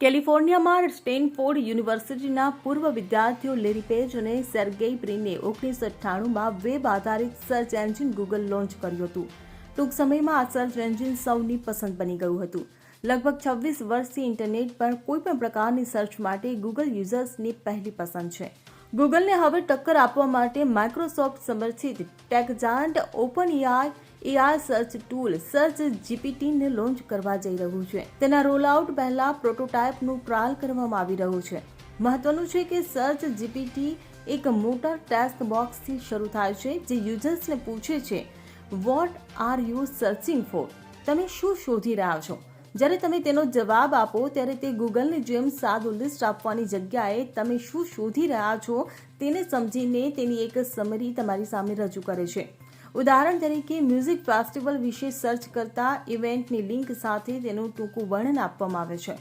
કેલિફોર્નિયામાં Stanford યુનિવર્સિટીના પૂર્વ વિદ્યાર્થીઓ લેરી પેજ અને સેર્ગેઈ બ્રિને ઓગણીસો અઠ્ઠાણુંમાં વેબ આધારિત સર્ચ એન્જિન ગૂગલ લોન્ચ કર્યું હતું. ટૂંક સમયમાં આ સર્ચ એન્જિન સૌની પસંદ બની ગયું હતું. લગભગ છવ્વીસ વર્ષથી ઇન્ટરનેટ પર કોઈપણ પ્રકારની સર્ચ માટે ગૂગલ યુઝર્સની પહેલી પસંદ છે. ગૂગલને હવે ટક્કર આપવા માટે માઇક્રોસોફ્ટ સમર્થિત tech giant OpenAI AI search tool search જીપીટીને launch કરવા જઈ રહ્યું છે. તેના રોલઆઉટ પહેલા પ્રોટોટાઇપનું ટ્રાયલ કરવામાં આવી રહ્યું છે. મહત્વનું છે કે સર્ચ જીપીટી એક મોટા ટેસ્ટ બોક્સથી શરૂ થાય છે, જે યુઝર્સને પૂછે છે what are you searching for તમે શું શોધી રહ્યા છો? જ્યારે તમે તેનો જવાબ આપો, ત્યારે તે ગૂગલની જેમ સાદું લિસ્ટ આપવાની જગ્યાએ તમે શું શોધી રહ્યા છો, તેને સમજીને તેની એક સમરી તમારી સામે રજૂ કરે છે. ઉદાહરણ તરીકે મ્યુઝિક ફેસ્ટિવલ વિશે સર્ચ કરતા ઇવેન્ટની લિંક સાથે તેનું ટૂંકું વર્ણન આપવામાં આવે છે.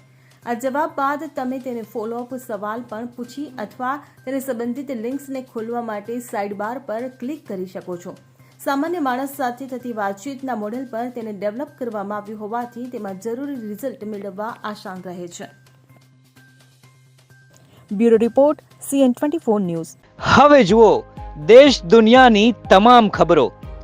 આ જવાબ બાદ તમે તેને ફોલોઅપ સવાલ પણ પૂછી અથવા તેને સંબંધિત લિંક્સને ખોલવા માટે સાઇડ બાર પર ક્લિક કરી શકો છો. સામાન્ય માણસ સાથે થતી વાતચીતના મોડેલ પર તેને ડેવલપ કરવામાં આવ્યું હોવાથી તેમાં જરૂરી રિઝલ્ટ મેળવવા આસાન રહે છે. Bureau report CN twenty four news. હવે જુઓ દેશ દુનિયાની તમામ ખબરો.